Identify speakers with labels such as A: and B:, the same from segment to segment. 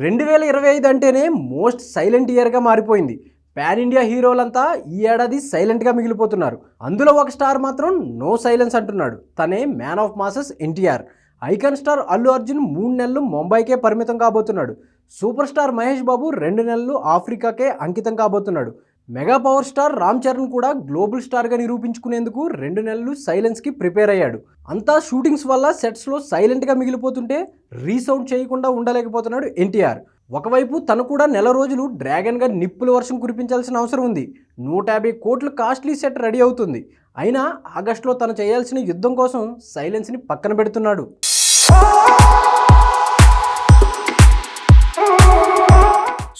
A: రెండు వేల ఇరవై ఐదు అంటేనే మోస్ట్ సైలెంట్ ఇయర్గా మారిపోయింది. పాన్ ఇండియా హీరోలంతా ఈ ఏడాది సైలెంట్గా మిగిలిపోతున్నారు. అందులో ఒక స్టార్ మాత్రం నో సైలెన్స్ అంటున్నాడు. తనే man of masses NTR. Icon star Allu Arjun మూడు నెలలు ముంబైకే పరిమితం కాబోతున్నాడు. సూపర్ స్టార్ మహేష్ బాబు రెండు నెలలు ఆఫ్రికాకే అంకితం కాబోతున్నాడు. Mega power star Ram Charan కూడా గ్లోబల్ స్టార్గా నిరూపించుకునేందుకు రెండు నెలలు సైలెన్స్కి ప్రిపేర్ అయ్యాడు. అంతా షూటింగ్స్ వల్ల సెట్స్లో సైలెంట్గా మిగిలిపోతుంటే రీసౌండ్ చేయకుండా ఉండలేకపోతున్నాడు ఎన్టీఆర్. ఒకవైపు తను కూడా నెల రోజులు డ్రాగన్గా నిప్పుల వర్షం కురిపించాల్సిన అవసరం ఉంది. నూట యాభై కోట్లు కాస్ట్లీ సెట్ రెడీ అవుతుంది. అయినా ఆగస్టులో తను చేయాల్సిన యుద్ధం కోసం సైలెన్స్ని పక్కన పెడుతున్నాడు.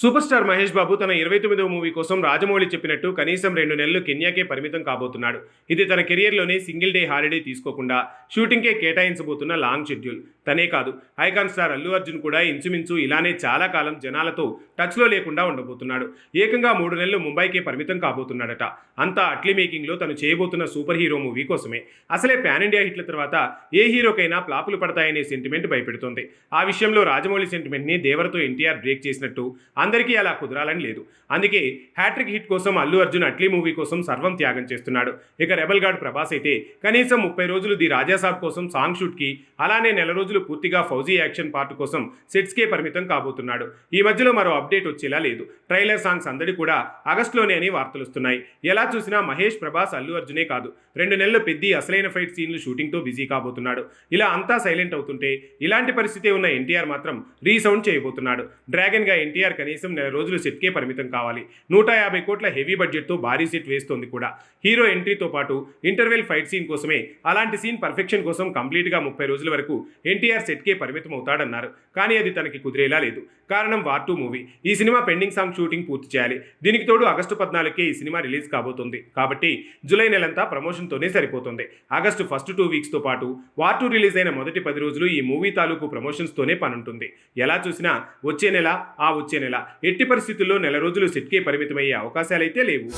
B: సూపర్ స్టార్ మహేష్ బాబు తన ఇరవై తొమ్మిదవ మూవీ కోసం రాజమౌళి చెప్పినట్టు కనీసం రెండు నెలలు కెన్యాకే పరిమితం కాబోతున్నాడు. ఇది తన కెరియర్లోనే సింగిల్ డే హాలిడే తీసుకోకుండా షూటింగ్కే కేటాయించబోతున్న లాంగ్ షెడ్యూల్. తనే కాదు. ఐకాన్ స్టార్ అల్లు అర్జున్ కూడా ఇంచుమించు ఇలానే చాలా కాలం జనాలతో టచ్లో లేకుండా ఉండబోతున్నాడు. ఏకంగా మూడు నెలలు ముంబైకే పరిమితం కాబోతున్నాడట. అంతా అట్లీ మేకింగ్లో తను చేయబోతున్న సూపర్ హీరో మూవీ కోసమే. అసలే పాన్ ఇండియా హిట్ల తర్వాత ఏ హీరోకైనా ప్లాపులు పడతాయనే సెంటిమెంట్ భయపెడుతోంది. ఆ విషయంలో రాజమౌళి సెంటిమెంట్ని దేవరతో ఎన్టీఆర్ బ్రేక్ చేసినట్టు అందరికీ అలా కుదరాలని లేదు. అందుకే హ్యాట్రిక్ హిట్ కోసం అల్లు అర్జున్ అట్లీ మూవీ కోసం సర్వం త్యాగం చేస్తున్నాడు. ఇక రెబల్ గార్డ్ ప్రభాస్ అయితే కనీసం ముప్పై రోజులు ది రాజాసాబ్ కోసం సాంగ్ షూట్కి అలానే నెల రోజులు పూర్తిగా ఫౌజీ యాక్షన్ పార్ట్ కోసం సెట్స్కే పరిమితం కాబోతున్నాడు. ఈ మధ్యలో మరో అప్డేట్ వచ్చేలా లేదు. ట్రైలర్ సాంగ్స్ అందడి కూడా ఆగస్టులోనే అని వార్తలు వస్తున్నాయి. ఎలా చూసినా మహేష్ ప్రభాస్ అల్లు అర్జునే కాదు. రెండు నెలలు పెద్ది అసలైన ఫైట్ సీన్లు షూటింగ్తో బిజీ కాబోతున్నాడు. ఇలా అంతా సైలెంట్ అవుతుంటే ఇలాంటి పరిస్థితి ఉన్న ఎన్టీఆర్ మాత్రం రీసౌండ్ చేయబోతున్నాడు. డ్రాగన్గా ఎన్టీఆర్ కనీసం నెల రోజులు సెట్కే పరిమితం కావాలి. నూట యాభై కోట్ల హెవీ బడ్జెట్తో భారీ సెట్ వేస్తోంది కూడా. హీరో ఎంట్రీతో పాటు ఇంటర్వెల్ ఫైట్ సీన్ కోసమే అలాంటి సీన్ పర్ఫెక్షన్ కోసం కంప్లీట్గా ముప్పై రోజుల వరకు ఎన్టీఆర్ సెట్కే పరిమితం అవుతాడన్నారు. కానీ అది తనకి కుదిరేలా లేదు. కారణం వార్ టూ మూవీ. ఈ సినిమా పెండింగ్ సాంగ్ షూటింగ్ పూర్తి చేయాలి. దీనికి తోడు ఆగస్టు పద్నాలుగుకే ఈ సినిమా రిలీజ్ కాబోతుంది. కాబట్టి జూలై నెలంతా ప్రమోషన్తోనే సరిపోతుంది. ఆగస్టు ఫస్ట్ టూ వీక్స్తో పాటు వార్ టూ రిలీజ్ అయిన మొదటి పది రోజులు ఈ మూవీ తాలూకు ప్రమోషన్స్తోనే పనుంటుంది. ఎలా చూసినా వచ్చే నెల ఆ వచ్చే నెల. ఎట్టి పరిస్థితుల్లో నెల రోజులు సెట్కే పరిమితమయ్యే అవకాశాలైతే లేవు.